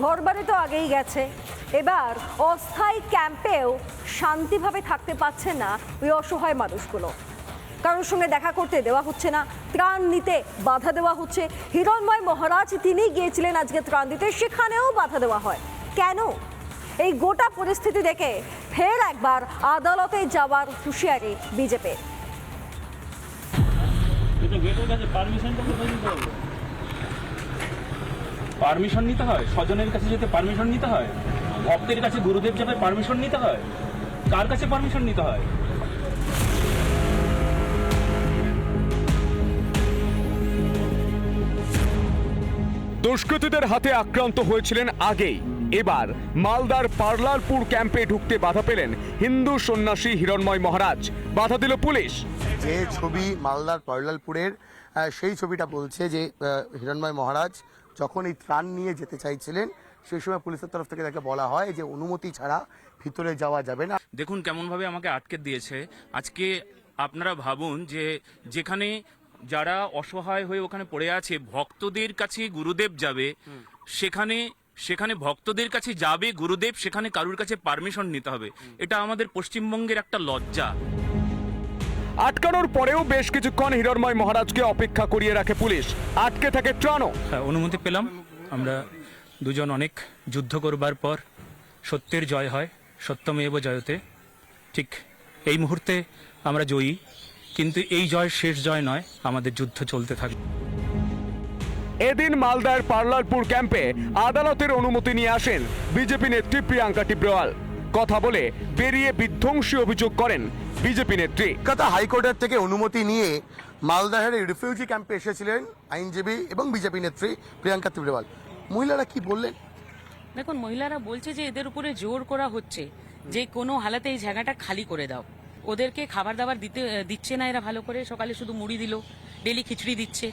ঘরবাড়ি তো আগেই গেছে। এবার অস্থায়ী ক্যাম্পেও শান্তিভাবে থাকতে পারছে না ওই অসহায় মানুষগুলো। কারোর সঙ্গে দেখা করতে দেওয়া হচ্ছে না, ত্রাণ নিতে বাধা দেওয়া হচ্ছে। হিরণময় মহারাজ তিনি গিয়েছিলেন আজকে ত্রাণ দিতে, সেখানেও বাধা দেওয়া হয়। কেন? এই গোটা পরিস্থিতি দেখে ফের একবার আদালতে যাওয়ার হুঁশিয়ারি বিজেপি এটা গেটের কাছে পারমিশনটা কোথায় দিতে হবে পারমিশন নিতে হয়? স্বজনের কাছে যেতে পারমিশন নিতে হয়? ভক্তের কাছে গুরুদেব যাবে পারমিশন নিতে হয়? কার কাছে পারমিশন নিতে হয়? দুষ্কৃতীদের হাতে আক্রান্ত হয়েছিলেন আগেই। এবার মালদার পার্লারপুর ক্যাম্পে ঢুকতে বাধা পেলেন হিন্দু সন্ন্যাসী হিরণময় মহারাজ। বাধা দিল পুলিশ। যে ছবি মালদার পয়লালপুরের আহ, সেই ছবিটা বলছে যে হিরণময় মহারাজ যখন এই ত্রাণ নিয়ে যেতে চাইছিলেন, সেই সময় পুলিশের তরফ থেকে তাকে বলা হয় যে, অনুমতি ছাড়া ভিতরে যাওয়া যাবে না। দেখুন কেমনভাবে আমাকে আটকে দিয়েছে। আজকে আপনারা ভাবুন যে, যেখানে যারা অসহায় হয়ে ওখানে পড়ে আছে, ভক্তদের কাছে গুরুদেব যাবে, সেখানে সেখানে ভক্তদের কাছে যাবে গুরুদেব, সেখানে কারুর কাছে পারমিশন নিতে হবে। এটা আমাদের পশ্চিমবঙ্গের একটা লজ্জা। আটকানোর পরেও বেশ কিছুক্ষণ হিরণময় মহারাজকে অপেক্ষা করিয়ে রাখে পুলিশ। আটকে থাকে ত্রাণও। হ্যাঁ অনুমতি পেলাম। আমরা দুজন অনেক যুদ্ধ করবার পর সত্যের জয় হয় সত্যমেব জয়তে। ঠিক এই মুহূর্তে আমরা জয়ী কিন্তু এই জয় শেষ জয় নয় আমাদের যুদ্ধ চলতে থাকবে এদিন মালদার পার্লারপুর ক্যাম্পে আদালতের অনুমতি নিয়ে আসেন বিজেপি নেত্রী প্রিয়াঙ্কা টিব্রওয়াল। কথা বলে বেরিয়ে বিধ্বংসী অভিযোগ করেন বিজেপি নেত্রী। কলকাতা হাইকোর্টের থেকে অনুমতি নিয়ে মালদাহের রিফিউজি ক্যাম্পে এসেছিলেন আইনজীবী এবং বিজেপি নেত্রী প্রিয়াঙ্কা তিব্রেওয়াল। মহিলারা কি বললেন? দেখুন মহিলারা বলছে যে এদের উপরে জোর করা হচ্ছে যে কোনো হালাতে এই জায়গাটা খালি করে দাও। ওদেরকে খাবার দাবার দিতে দিচ্ছে না এরা ভালো করে। সকালে শুধু মুড়ি দিল ডেলি খিচড়ি দিচ্ছে।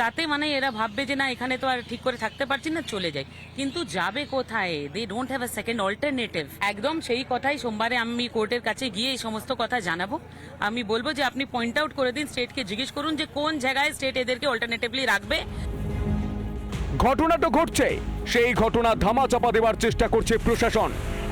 তাতে মানে এরা ভাববে যে না, এখানে তো আর ঠিক করে থাকতে পারছি না, চলে যাই। কিন্তু যাবে কোথায়? They don't have a second alternative একদম সেই কথাই সোমবারে আমি কোর্টের কাছে গিয়ে এই সমস্ত কথা জানাব। আমি বলব যে আপনি পয়েন্ট আউট করে দিন স্টেটকে জিজ্ঞেস করুন যে কোন জায়গায় স্টেট এদেরকে অল্টারনেটিভলি রাখবে। ঘটনা তো ঘটছে। সেই ঘটনা ধামাচাপা দেওয়ার চেষ্টা করছে প্রশাসন।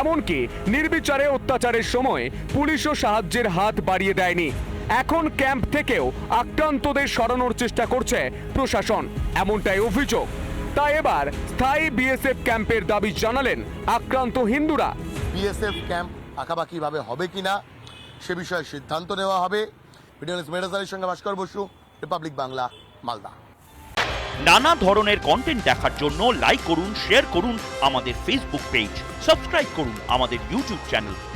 এমনকি নির্বিচারে অত্যাচারের সময় পুলিশও সাহায্যের হাত বাড়িয়ে দেয়নি। এখন ক্যাম্প থেকেও আক্রান্তদের সরানোর চেষ্টা করছে প্রশাসন। এমনটাই অভিযোগ। তাই এবার স্থায়ী বিএসএফ ক্যাম্পের দাবি জানালেন আক্রান্ত হিন্দুরা। বিএসএফ ক্যাম্প আঁকাবাকিভাবে হবে কিনা সে বিষয়ে সিদ্ধান্ত নেওয়া হবে। ভিডিও সঙ্গে ভাস্কর বসু রিপাবলিক বাংলা মালদা। নানা ধরনের কন্টেন্ট দেখার জন্য লাইক করুন শেয়ার করুন আমাদের ফেসবুক পেজ সাবস্ক্রাইব করুন আমাদের ইউটিউব চ্যানেল